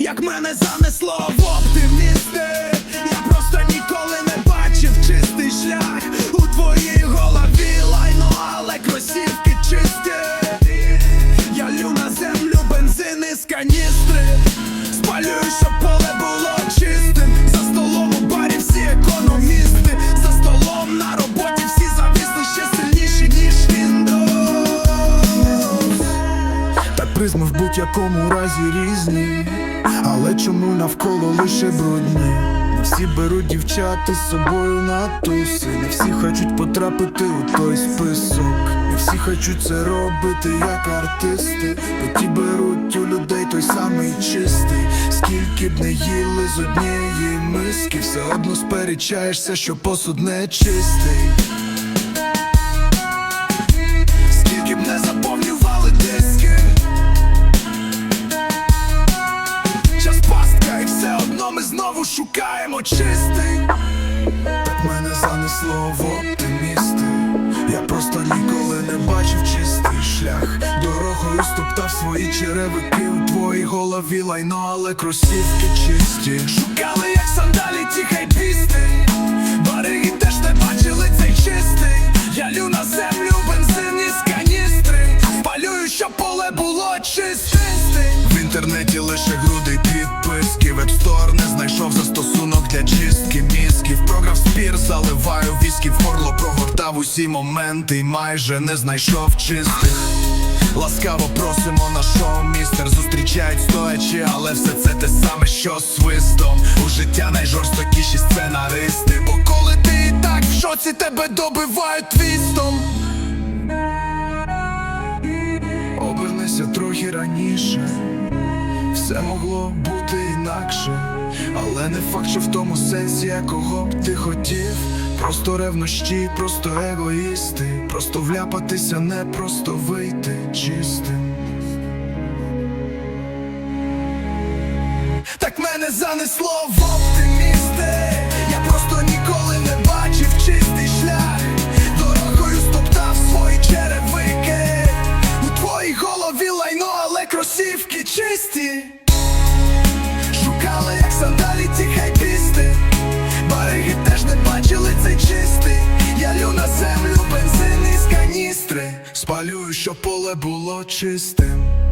як мене занесло в оптимісти. Я просто ніколи не бачив чистий шлях у твоїй голові лайно, але кросівки чисті. Я лю на землю бензин із каністри. Спалюю, щоб поле було чистим. За столом у барі всі економісти. За столом на роботі всі зависли ще сильніші, ніж Windows. Так призми в будь-якому разі різні, але чому навколо лише брудні? Не всі беруть дівчат із собою на туси, не всі хочуть потрапити у той список, не всі хочуть це робити як артисти, бо ті беруть у людей той самий чистий, скільки б не їли з однієї миски, все одно сперечаєшся, що посуд не чистий. Скільки б не заповнювали знову шукаємо чистий. Так мене занесло в оптимісти. Я просто ніколи не бачив чистий шлях. Дорогою стоптав свої черевики у твоїй голові. Лайно, але кросівки чисті. Шукали як сандалі ті хайпісти. Бариги теж не бачили цей чистий. Я лю на землю бензин із каністри Палюю, щоб поле було чисте В інтернеті Прогортав усі моменти майже не знайшов чистих. Ласкаво просимо на шоу, містер Зустрічають стоячи, але все це те саме, що свистом. У життя найжорстокіші сценаристи. Бо коли ти і так в шоці тебе добивають твістом. Обернися трохи раніше, все могло бути інакше, але не факт, що в тому сенсі, якого б ти хотів. Просто ревнощі, просто егоїсти, просто вляпатися, не просто вийти чистим. Так мене занесло в оптимісти. Я просто ніколи не бачив чистий шлях. Дорогою стоптав свої черевики. У твоїй голові лайно, але кросівки чисті. Шукали, як сандалі ті Спалюю, щоб поле було чистим.